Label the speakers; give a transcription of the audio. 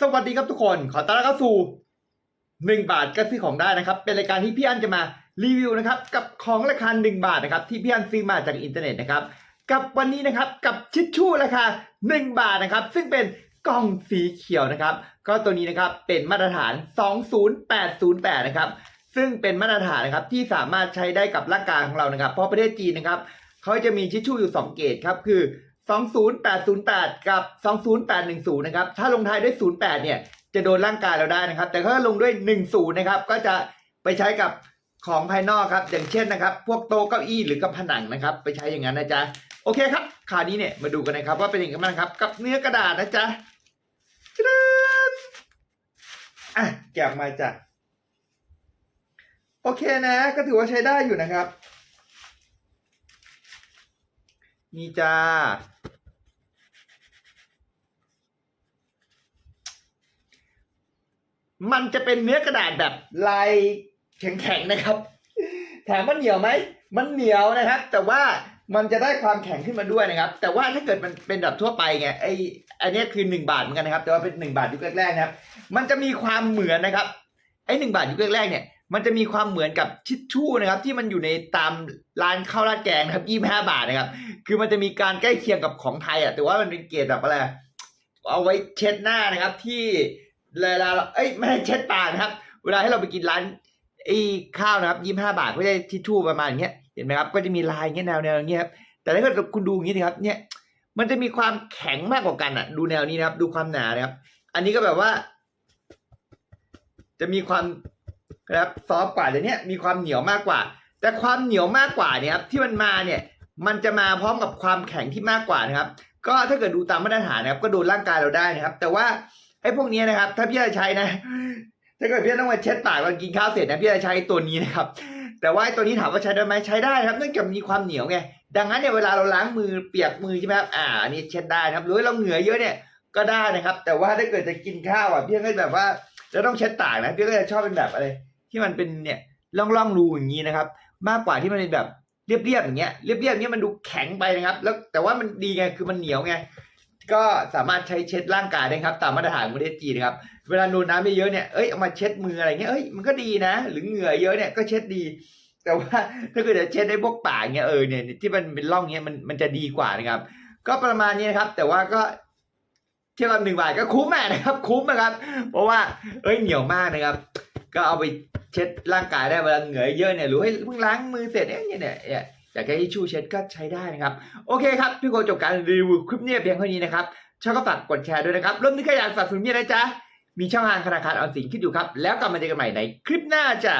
Speaker 1: สวัสดีครับทุกคน ขอต้อนรับเข้าสู่1บาทก็ซื้อของได้นะครับ เป็นรายการที่พี่อันจะมารีวิวนะครับ กับของราคา1บาทนะครับ ที่พี่อันซื้อมาจากอินเทอร์เน็ตนะครับ กับวันนี้นะครับกับชิชชู่ราคา1บาทนะครับ ซึ่งเป็นกล่องสีเขียวนะครับ ก็ตัวนี้นะครับเป็นมาตรฐาน 20808 นะครับ ซึ่งเป็นมาตรฐานนะครับที่สามารถใช้ได้กับร่างกายของเรานะครับ เพราะประเทศจีนนะครับเขาจะมีชิชชู่อยู่ 2 เกรดครับ คือ 20808 กับ 20810 นะครับ ถ้าลงท้ายด้วย 08 เนี่ย จะโดนร่างกายเราได้นะครับ แต่ถ้าลงด้วย 10 นะครับ ก็จะไปใช้กับของภายนอกครับ อย่างเช่นนะครับ พวกโต๊ะเก้าอี้หรือกับผนังนะครับ ไปใช้อย่างนั้นนะจ๊ะ โอเคครับ คราวนี้เนี่ย มาดูกันนะครับว่าเป็นยังไงบ้างครับ กับเนื้อกระดาษนะจ๊ะตรึ๊ดอะแกะมาจ้ะ โอเคนะ ก็ถือว่าใช้ได้อยู่นะครับ นี่จ้า มันจะเป็นเนื้อกระดาษแบบลายแข็งๆนะครับ ถามว่าเหนียวไหม มันเหนียวนะครับ แต่ว่ามันจะได้ความแข็งขึ้นมาด้วยนะครับ แต่ว่าถ้าเกิดมันเป็นแบบทั่วไปไงไออันนี้คือหนึ่งบาทเหมือนกันนะครับ แต่ว่าเป็นหนึ่งบาทยุคแรกๆนะครับ มันจะมีความเหมือนนะครับ ไอหนึ่งบาทยุคแรกๆเนี่ย มันจะมีความเหมือนกับชิชชู่นะครับ ที่มันอยู่ในตามร้านข้าวราดแกงนะครับยี่ห้าบาทนะครับ คือมันจะมีการใกล้เคียงกับของไทยอะแต่ว่ามันเป็นเกรดแบบอะไรเอาไว้เช็ดหน้านะครับ ที่เวลาเราเอ้ยไม่ให้เช็ดปากนะครับ เวลาให้เราไปกินร้านไอ้ข้าวนะครับยี่ห้าบาทก็จะทิชชู่ประมาณอย่างเงี้ยเห็นไหมครับก็จะมีลายเงี้ยแนวแนวอย่างเงี้ยครับแต่ถ้าเกิดคุณดูอย่างงี้นะครับเนี่ยมันจะมีความแข็งมากกว่ากันอะ ดูแนวนี้นะครับ ดูความหนานะครับ อันนี้ก็แบบว่า จะมีความ นะครับซอฟกว่าแต่เนี้ยมีความเหนียวมากกว่า แต่ความเหนียวมากกว่าเนี่ยครับที่มันมาเนี่ยมันจะมาพร้อมกับความแข็งที่มากกว่านะครับ ก็ถ้าเกิดดูตามมาตรฐานนะครับ ก็โดนร่างกายเราได้นะครับ แต่ว่าไอ้พวกนี้นะครับ ถ้าพี่จะใช้นะ ถ้าเกิดพี่ต้องมาเช็ดปากตอนกินข้าวเสร็จนะพี่จะใช้ตัวนี้นะครับ แต่ว่าตัวนี้ถามว่าใช้ได้ไหมใช้ได้ครับเนื่องจากมีความเหนียวไงดังนั้นเนี่ยเวลาเราล้างมือเปียกมือใช่ไหมครับอ่าอันนี้เช็ดได้นะครับหรือเราเหงื่อเยอะเนี่ยก็ได้นะครับ แต่ว่าถ้าเกิดจะกินข้าวอะพี่ก็แบบว่าจะต้องเช็ดปากนะพี่ก็จะชอบเป็นแบบอะไร ที่มันเป็นเนี่ยร่องร่องรูอย่างนี้นะครับ มากกว่าที่มันเป็นแบบเรียบๆอย่างเงี้ยเรียบๆอย่างเงี้ยมันดูแข็งไปนะครับ แล้วแต่ว่ามันดีไงคือมันเหนียวไงก็สามารถใช้เช็ดร่างกายได้ครับ ตามมาตรฐานของประเทศจีนนะครับ เวลาโดนน้ำเยอะเนี่ยเอ้ยเอามาเช็ดมืออะไรเงี้ยเอ้ยมันก็ดีนะ หรือเหงื่อเยอะเนี่ยก็เช็ดดี แต่ว่าถ้าเกิดจะเช็ดได้พวกปากเงี้ยเออเนี่ยที่มันเป็นร่องเงี้ยมันมันจะดีกว่านะครับ ก็ประมาณนี้นะครับ แต่ว่าก็เทียบกับหนึ่งบาทก็คุ้มอะนะครับ คุ้มนะครับ เพราะว่าเอ้ยเหนียวมากนะครับ ก็เอาไป เช็ดร่างกายได้เวลาเหงื่อเยอะเนี่ยหรือให้เพิ่งล้างมือเสร็จเนี่ยเนี่ยเนี่ยอยากให้ชู่เช็ดก็ใช้ได้นะครับ โอเคครับพี่โกจบการรีวิวคลิปนี้เพียงเท่านี้นะครับชอบก็ฝากกดแชร์ด้วยนะครับรวมถึงใครอยากสนับสนุนพี่นะจ๊ะมีช่องทางธนาคารออมสินคิดอยู่ครับ แล้วกลับมาเจอกันใหม่ในคลิปหน้าจ้ะ